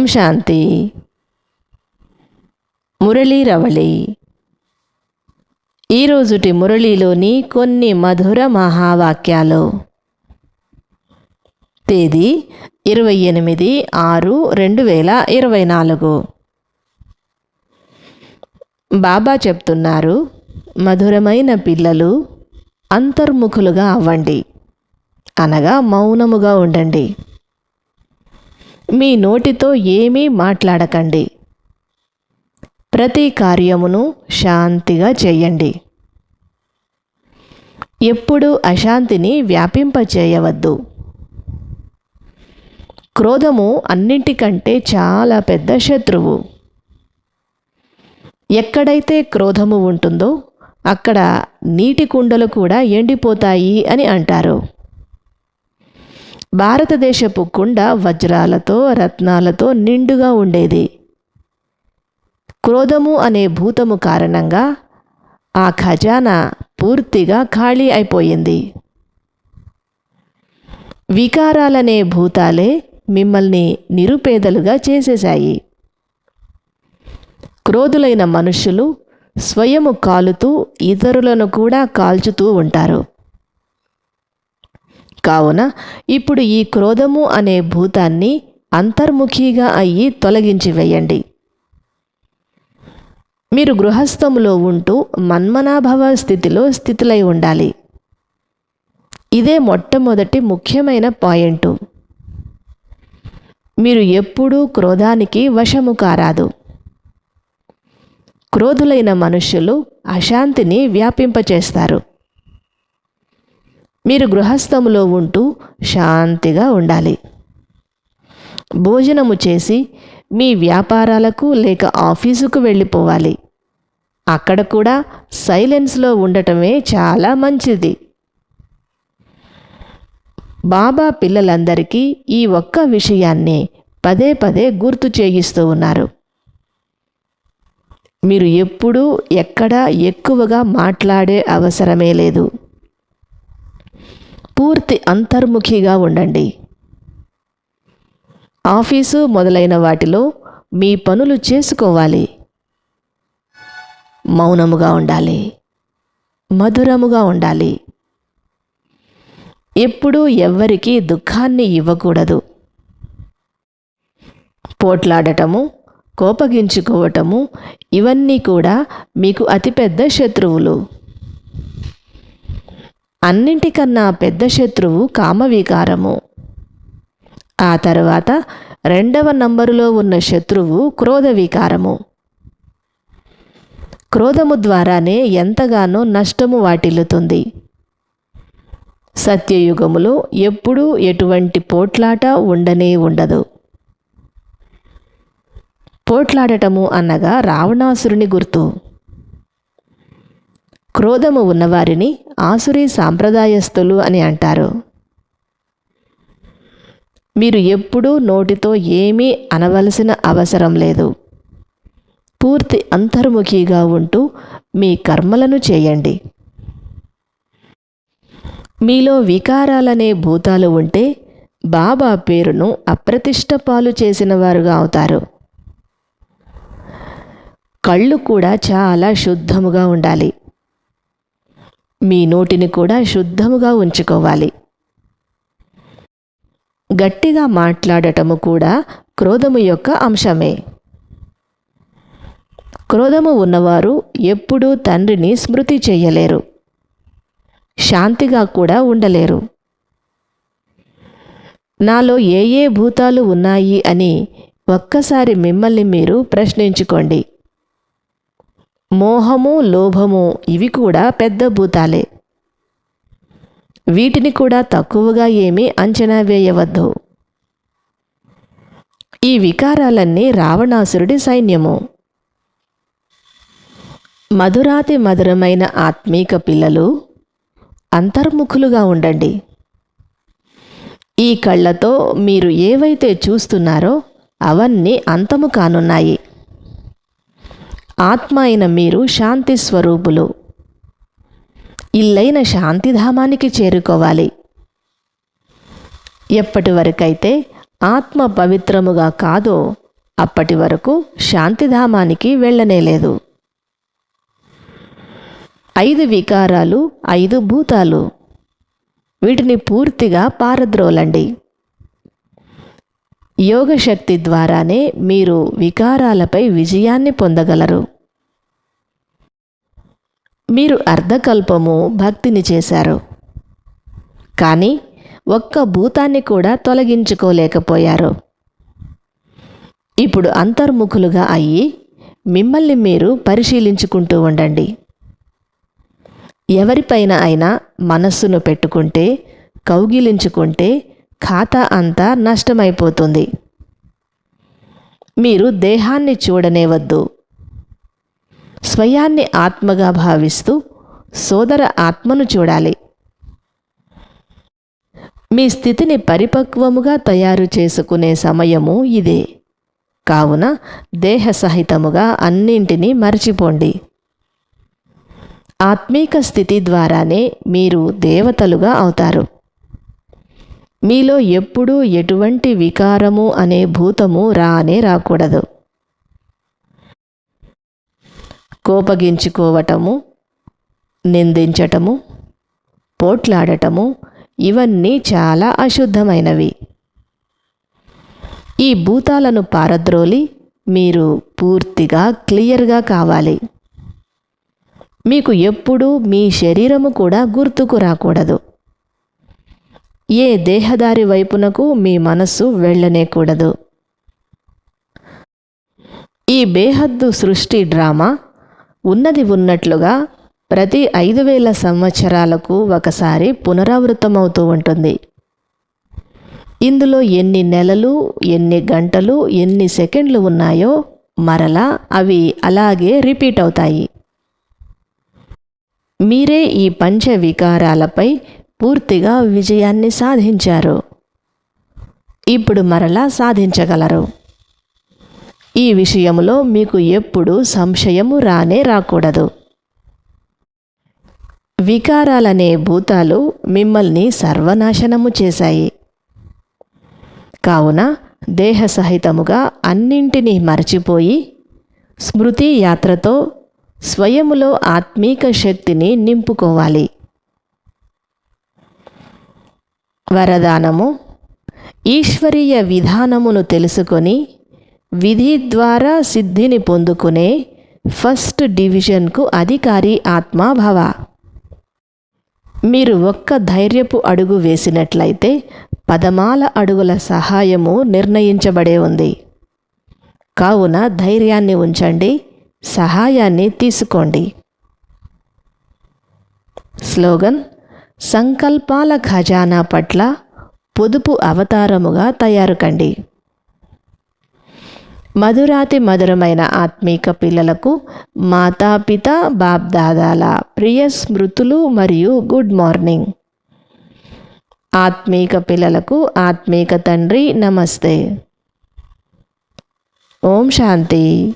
ఓం శాంతి. మురళీ రవళి. ఈరోజుటి మురళీలోని కొన్ని మధుర మహావాక్యాలు. తేదీ ఇరవై ఎనిమిది ఆరు రెండు వేల ఇరవై నాలుగు. బాబా చెప్తున్నారు మధురమైన పిల్లలు అంతర్ముఖులుగా అవ్వండి. అనగా మౌనముగా ఉండండి. మీ నోటితో ఏమీ మాట్లాడకండి. ప్రతి కార్యమును శాంతిగా చేయండి. ఎప్పుడు అశాంతిని వ్యాపింపచేయవద్దు. క్రోధము అన్నింటికంటే చాలా పెద్ద శత్రువు. ఎక్కడైతే క్రోధము ఉంటుందో అక్కడ నీటి కుండలు కూడా ఎండిపోతాయి అని అంటారు. భారతదేశపు కుండ వజ్రాలతో రత్నాలతో నిండుగా ఉండేది. క్రోధము అనే భూతము కారణంగా ఆ ఖజానా పూర్తిగా ఖాళీ అయిపోయింది. వికారాలనే భూతాలే మిమ్మల్ని నిరుపేదలుగా చేసేశాయి. క్రోధులైన మనుషులు స్వయము కాలుతూ ఇతరులను కూడా కాల్చుతూ ఉంటారు. కావున ఇప్పుడు ఈ క్రోధము అనే భూతాన్ని అంతర్ముఖిగా అయ్యి తొలగించి వేయండి. మీరు గృహస్థములో ఉంటూ మన్మనాభవ స్థితిలో స్థితులై ఉండాలి. ఇదే మొట్టమొదటి ముఖ్యమైన పాయింటు. మీరు ఎప్పుడూ క్రోధానికి వశము కారాదు. క్రోధులైన మనుషులు అశాంతిని వ్యాపింపచేస్తారు. మీరు గృహస్థములో ఉంటూ శాంతిగా ఉండాలి. భోజనము చేసి మీ వ్యాపారాలకు లేక ఆఫీసుకు వెళ్ళిపోవాలి. అక్కడ కూడా సైలెన్స్లో ఉండటమే చాలా మంచిది. బాబా పిల్లలందరికీ ఈ ఒక్క విషయాన్ని పదే పదే గుర్తు చేయిస్తూ ఉన్నారు. మీరు ఎప్పుడూ ఎక్కడ ఎక్కువగా మాట్లాడే అవసరమే లేదు. పూర్తి అంతర్ముఖిగా ఉండండి. ఆఫీసు మొదలైన వాటిలో మీ పనులు చేసుకోవాలి. మౌనముగా ఉండాలి. మధురముగా ఉండాలి. ఎప్పుడూ ఎవ్వరికీ దుఃఖాన్ని ఇవ్వకూడదు. పోట్లాడటము కోపగించుకోవటము ఇవన్నీ కూడా మీకు అతిపెద్ద శత్రువులు. అన్నింటికన్నా పెద్ద శత్రువు కామవికారము. ఆ తర్వాత రెండవ నంబరులో ఉన్న శత్రువు క్రోధ వికారము క్రోధము ద్వారానే ఎంతగానో నష్టము వాటిల్లుతుంది. సత్యయుగములో ఎప్పుడూ ఎటువంటి పోట్లాట ఉండనే ఉండదు. పోట్లాడటము అనగా రావణాసురుని గుర్తు. క్రోధము ఉన్నవారిని ఆసురీ సాంప్రదాయస్తులు అని అంటారు. మీరు ఎప్పుడూ నోటితో ఏమీ అనవలసిన అవసరం లేదు. పూర్తి అంతర్ముఖిగా ఉంటూ మీ కర్మలను చేయండి. మీలో వికారాలనే భూతాలు ఉంటే బాబా పేరును అప్రతిష్ట పాలు చేసిన వారుగా అవుతారు. కళ్ళు కూడా చాలా శుద్ధముగా ఉండాలి. మీ నోటిని కూడా శుద్ధముగా ఉంచుకోవాలి. గట్టిగా మాట్లాడటము కూడా క్రోధము యొక్క అంశమే. క్రోధము ఉన్నవారు ఎప్పుడూ తండ్రిని స్మృతి చేయలేరు. శాంతిగా కూడా ఉండలేరు. నాలో ఏ ఏ భూతాలు ఉన్నాయి అని ఒక్కసారి మిమ్మల్ని మీరు ప్రశ్నించుకోండి. మోహము లోభము ఇవి కూడా పెద్ద భూతాలే. వీటిని కూడా తక్కువగా ఏమీ అంచనా వేయవద్దు. ఈ వికారాలన్నీ రావణాసురుడి సైన్యము. మధురాతి మధురమైన ఆత్మీక పిల్లలు అంతర్ముఖులుగా ఉండండి. ఈ కళ్ళతో మీరు ఏవైతే చూస్తున్నారో అవన్నీ అంతము కానున్నాయి. ఆత్మ అయిన మీరు శాంతి స్వరూపులు. ఇల్లైన శాంతిధామానికి చేరుకోవాలి. ఎప్పటి వరకైతే ఆత్మ పవిత్రముగా కాదో అప్పటి వరకు శాంతిధామానికి వెళ్ళనేలేదు ఐదు వికారాలు ఐదు భూతాలు. వీటిని పూర్తిగా పారద్రోలండి. యోగశక్తి ద్వారానే మీరు వికారాలపై విజయాన్ని పొందగలరు. మీరు అర్ధకల్పము భక్తిని చేశారు. కానీ ఒక్క భూతాన్ని కూడా తొలగించుకోలేకపోయారు. ఇప్పుడు అంతర్ముఖులుగా అయ్యి మిమ్మల్ని మీరు పరిశీలించుకుంటూ ఉండండి. ఎవరిపైన అయినా మనస్సును పెట్టుకుంటే కౌగిలించుకుంటే ఖాతా అంతా నష్టమైపోతుంది. మీరు దేహాన్ని చూడనేవద్దు. స్వయాన్ని ఆత్మగా భావిస్తూ సోదర ఆత్మను చూడాలి. మీ స్థితిని పరిపక్వముగా తయారు చేసుకునే సమయము ఇదే. కావున దేహ సహితముగా అన్నింటినీ మరచిపోండి. ఆత్మీక స్థితి ద్వారానే మీరు దేవతలుగా అవుతారు. మీలో ఎప్పుడూ ఎటువంటి వికారము అనే భూతము రానే రాకూడదు. కోపగించుకోవటము నిందించటము పోట్లాడటము ఇవన్నీ చాలా అశుద్ధమైనవి. ఈ భూతాలను పారద్రోలి మీరు పూర్తిగా క్లియర్గా కావాలి. మీకు ఎప్పుడూ మీ శరీరము కూడా గుర్తుకు రాకూడదు. ఏ దేహదారి వైపునకు మీ మనస్సు వెళ్ళనేకూడదు. ఈ బేహద్దు సృష్టి డ్రామా ఉన్నది ఉన్నట్లుగా ప్రతి ఐదు వేల సంవత్సరాలకు ఒకసారి పునరావృతమవుతూ ఉంటుంది. ఇందులో ఎన్ని నెలలు ఎన్ని గంటలు ఎన్ని సెకండ్లు ఉన్నాయో మరలా అవి అలాగే రిపీట్ అవుతాయి. మీరే ఈ పంచ వికారాలపై పూర్తిగా విజయాన్ని సాధించారు. ఇప్పుడు మరలా సాధించగలరు. ఈ విషయంలో మీకు ఎప్పుడు సంశయము రానే రాకూడదు. వికారాలనే భూతాలు మిమ్మల్ని సర్వనాశనము చేశాయి. కావున దేహ సహితముగా అన్నింటినీ మరచిపోయి స్మృతి యాత్రతో స్వయములో ఆత్మీక శక్తిని నింపుకోవాలి. వరదానము. ఈశ్వరీయ విధానమును తెలుసుకొని విధి ద్వారా సిద్ధిని పొందుకునే ఫస్ట్ డివిజన్కు అధికారి ఆత్మాభవ మీరు ఒక్క ధైర్యపు అడుగు వేసినట్లయితే పదమాల అడుగుల సహాయము నిర్ణయించబడే ఉంది. కావున ధైర్యాన్ని ఉంచండి సహాయాన్ని తీసుకోండి. స్లోగన్ సంకల్పాల ఖజానా పట్ల పొదుపు అవతారముగా తయారు కండి మధురాతి మధురమైన ఆత్మీక పిల్లలకు మాతాపిత బాబ్దాదాల ప్రియ స్మృతులు మరియు గుడ్ మార్నింగ్. ఆత్మీక పిల్లలకు ఆత్మీక తండ్రి నమస్తే. ఓం శాంతి.